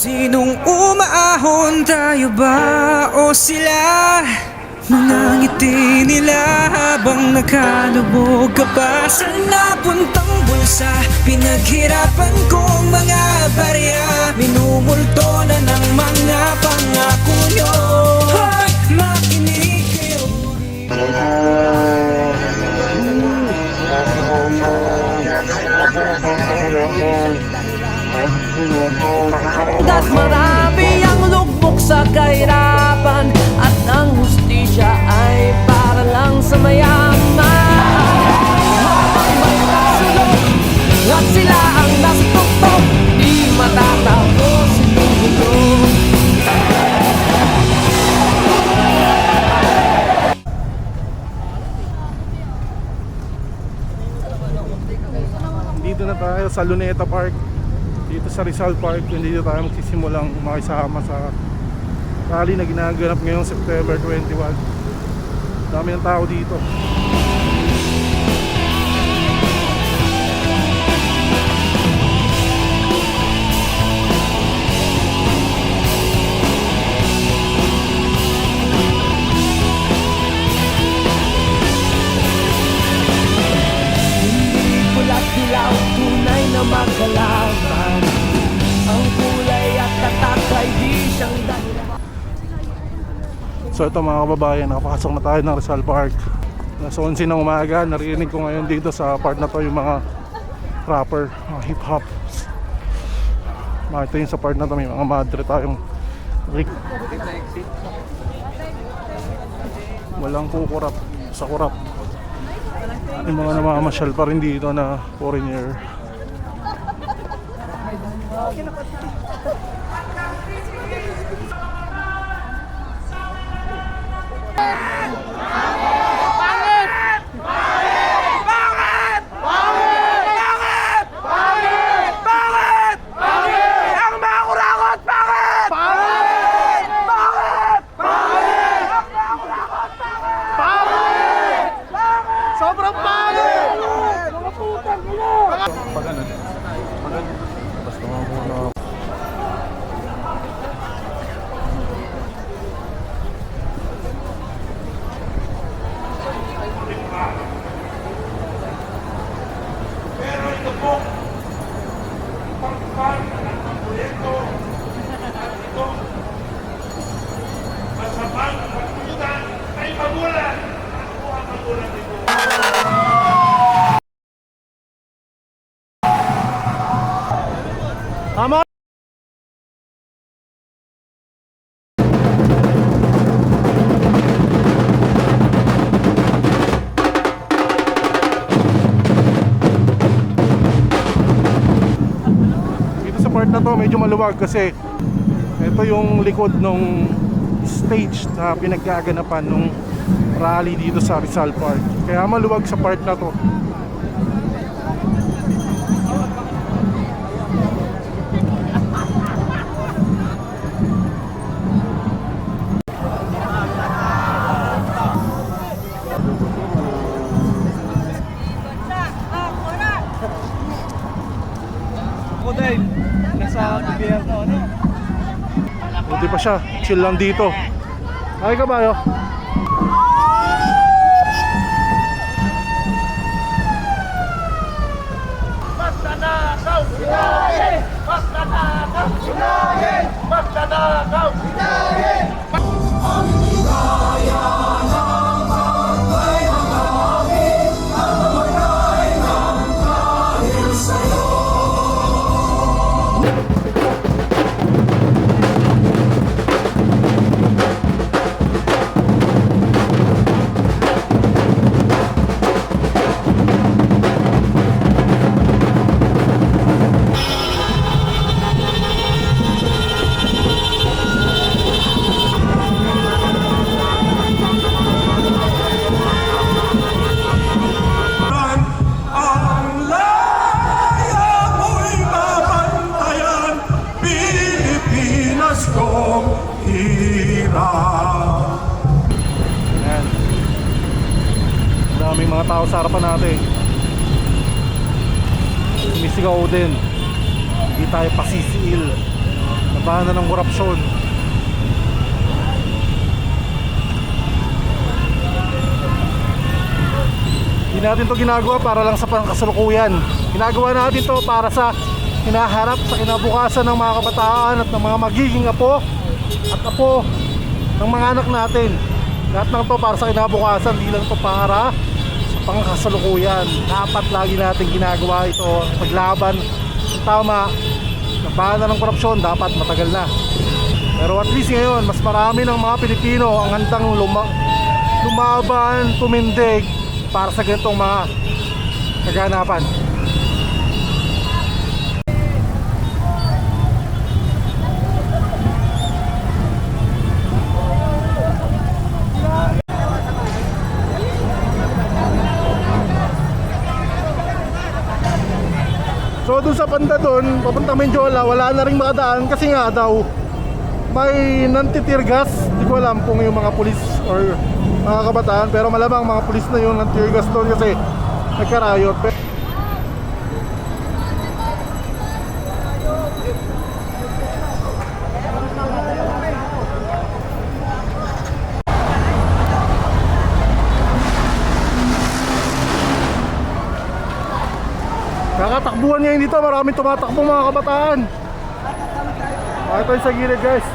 Sinong umaahon? Tayo ba o sila? Mga ngiti nila habang nakalubog ka pa. Sa napuntang bulsa Pinaghirapan kong mga barya. Minumulto na ng mga pangako nyo. Hoy, makinig kayo At marami ang lugmok sa kahirapan At ang hustisya ay para lang sa mayaman Habang At sila ang nasa tuktok Di matatapos itong mundo Dito na tayo sa Luneta Park. Dito sa Rizal Park, kung dito tayo magsisimulang makisama sa rally na ginaganap ngayong September 21. Dami ng tao dito. So ito mga kababayan, nakapasok na tayo ng Rizal Park. Nasa 11 ng umaga, narinig ko ngayon dito sa part na to yung mga rapper, mga hip hop. Makita sa part na to, may mga madre tayong rig. Walang kukurap sa kurap. Yung mga namamasyal pa rin dito na foreigner. Medyo maluwag kasi ito yung likod ng stage na pinagkaganapan ng rally dito sa Rizal Park. Kaya maluwag sa part na to. Siya. Chill lang dito. Ay kabayo. Mga tao sa harapan natin. Sumisigaw din. Hindi tayo pasisiil. Naba labanan ng korupsyon. Hindi natin to ginagawa para lang sa pangkasalukuyan. Ginagawa natin to para sa hinaharap sa kinabukasan ng mga kabataan at ng mga magiging apo at apo ng mga anak natin. Lahat ng to para sa kinabukasan, hindi lang to para pangkasalukuyan. Dapat lagi natin ginagawa ito, paglaban tama, labanan ng korupsyon, dapat matagal na. Pero at least ngayon, mas marami ng mga Pilipino ang handang luma- lumaban, tumindig para sa ganitong mga kaganapan. Sa banda dun, papuntang Menjola, wala na rin makadaan kasi nga daw may nantitir gas. Hindi ko alam kung yung mga pulis or mga kabataan pero malamang mga pulis na yung nantitir gas doon kasi nagkarayot. Pe- Kakatakbuhan ngayon dito, maraming tumatakbo mga kabataan. Ito yung sa gilid guys.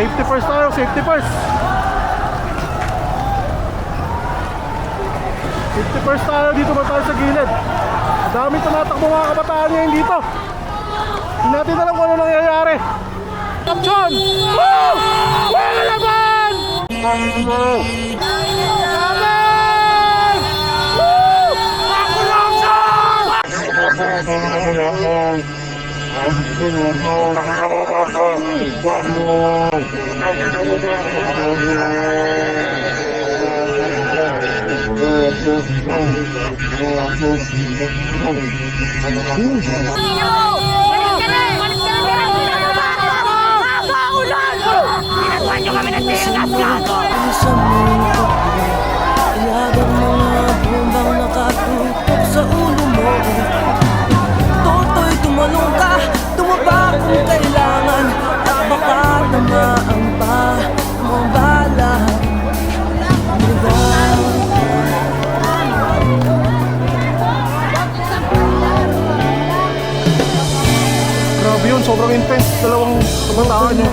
Safety first tayo, safety first. Safety first tayo, dito ba tayo sa gilid? Dami tumatakbo mga kabataan ngayon dito. Hindi natin alam kung ano nangyayari. John. Woo! Woo laban! Amin! Woo! Aku langsung! Ayo, Pinatuan nyo kami ng tigas gago!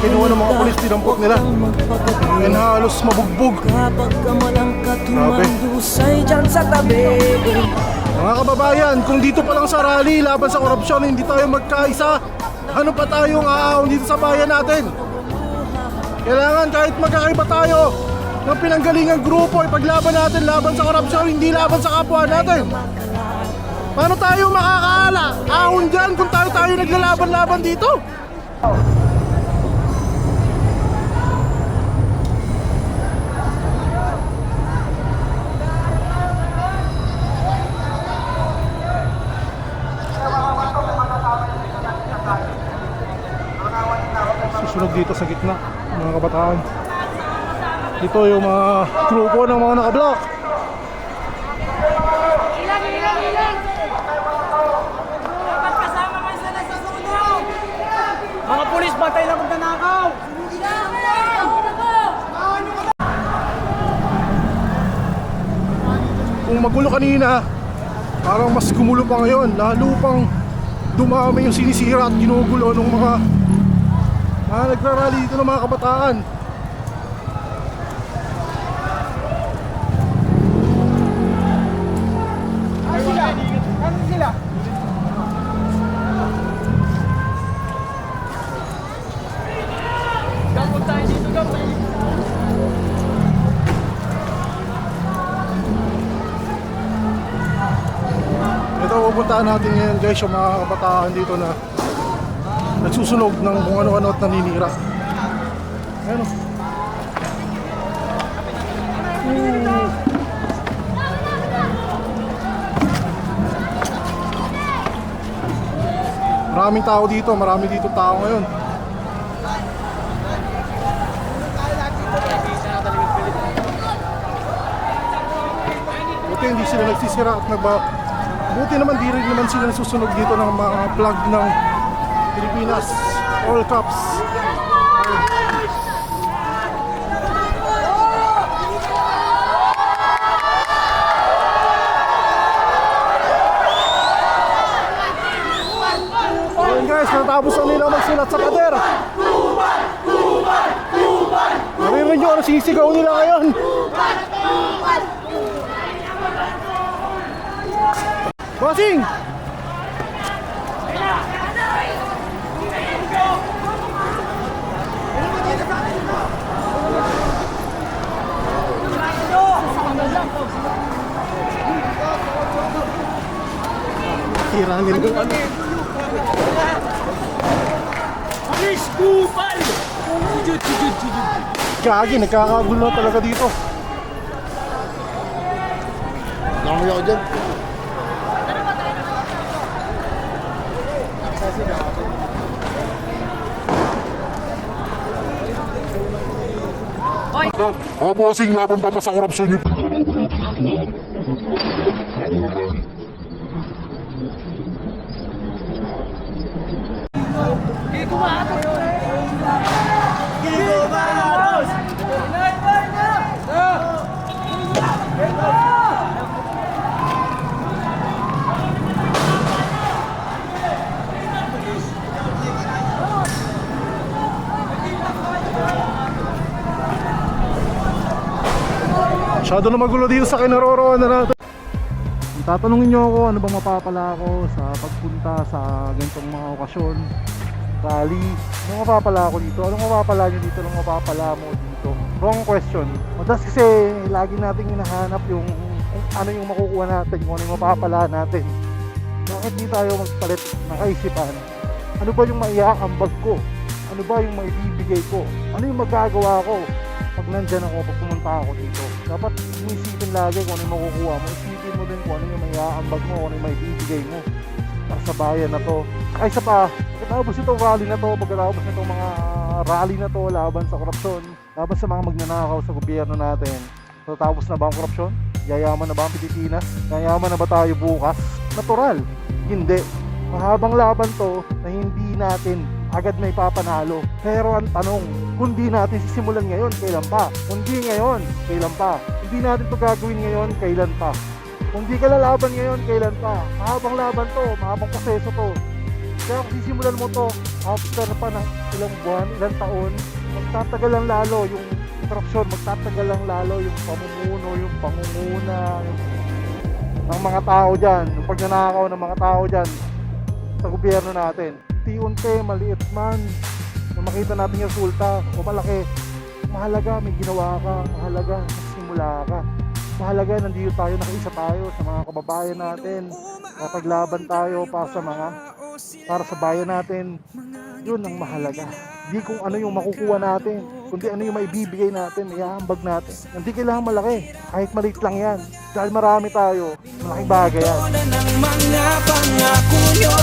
Kinuha ng mga polis, dinampot nila. And halos mabugbog. Grabe. Mga kababayan, kung dito pa lang sa rally, laban sa korupsyon, hindi tayo magkaisa, ano pa tayong aahon dito sa bayan natin? Kailangan kahit magkakaiba tayo ng pinanggalingang grupo, ipaglaban natin laban sa korupsyon, hindi laban sa kapwa natin. Paano tayo makakaala? Ahon dyan kung tayo tayo naglalaban-laban dito? Dito sa gitna mga kabataan ito yung mga grupo ng mga nakablock! Mga pulis, batay lang magnanakaw! kung magulo kanina parang mas gumulo pa ngayon lalo pang dumami yung sinisira at ginugulo ng mga mga nagrarally dito ng mga kabataan. Ito pupuntahan natin ngayon guys yung mga kabataan dito na nagsusunog ng kung ano-ano at naninira ayun o Ooh. Maraming tao dito, marami dito tao ngayon. mabuti hindi sila nagsisira at nagba buti naman di rin naman sila nasusunog dito ng mga plug ng Pilipinas All Cups Ayun guys, natapos na nila magsulat sa pader. Naririnig nyo ano sisigaw nila ngayon. Bossing! Tira nila yung ano. Gagi, nagkakagulo na talaga dito. Nakamaya ako dyan. O bossing, laban pa pa sa korupsyon niyo. Masyado na magulo dito sa kinaroroon na natin. Tatanungin nyo ako ano bang mapapala ako sa pagpunta sa ganitong mga okasyon, rally. Ano mapapala ako dito? Anong mapapala nyo dito? Anong mapapala mo dito? Wrong question. Madalas kasi lagi nating hinahanap yung kung ano yung makukuha natin, kung ano yung mapapala natin. Bakit di tayo magpalit ng kaisipan? Ano ba yung maiaambag ko? Ano ba yung maibibigay ko? Ano yung magagawa ko? pag nandyan ako, pag pumunta ako dito, dapat iisipin lagi kung ano yung makukuha mo. Isipin mo din kung ano yung may mo, kung ano yung may bibigay mo sa bayan na to. Ay, isa pa, pagkatapos itong rally na to, pagkatapos itong mga rally na to laban sa korupsyon, laban sa mga magnanakaw sa gobyerno natin, tatapos na ba ang korupsyon? Yayaman na ba ang Pilipinas? Yayaman na ba tayo bukas? Natural. Hindi. Mahabang laban to na hindi natin agad may papanalo. Pero ang tanong, kung di natin sisimulan ngayon, kailan pa? Kung di ngayon, kailan pa? Hindi natin to gagawin ngayon, kailan pa? Kung di ka lalaban ngayon, kailan pa? Mahabang laban to, mahabang proseso to. Kaya kung sisimulan mo to, after pa ng ilang buwan, ilang taon, magtatagal lang lalo yung korupsyon, magtatagal lang lalo yung pamumuno, yung pangunguna, ng mga tao dyan, yung pagnanakaw ng mga tao dyan sa gobyerno natin. Unti-unti, maliit man, na makita natin yung resulta o malaki, mahalaga may ginawa ka, mahalaga nagsimula ka. Mahalaga nandito tayo, nakaisa tayo sa mga kababayan natin. Kapaglaban tayo para sa mga para sa bayan natin. Yun ang mahalaga. Hindi kung ano yung makukuha natin, kundi ano yung maibibigay natin, iahambag natin. Hindi kailangan malaki, kahit maliit lang yan. Dahil marami tayo, malaking bagay yan. Mga pangako nyo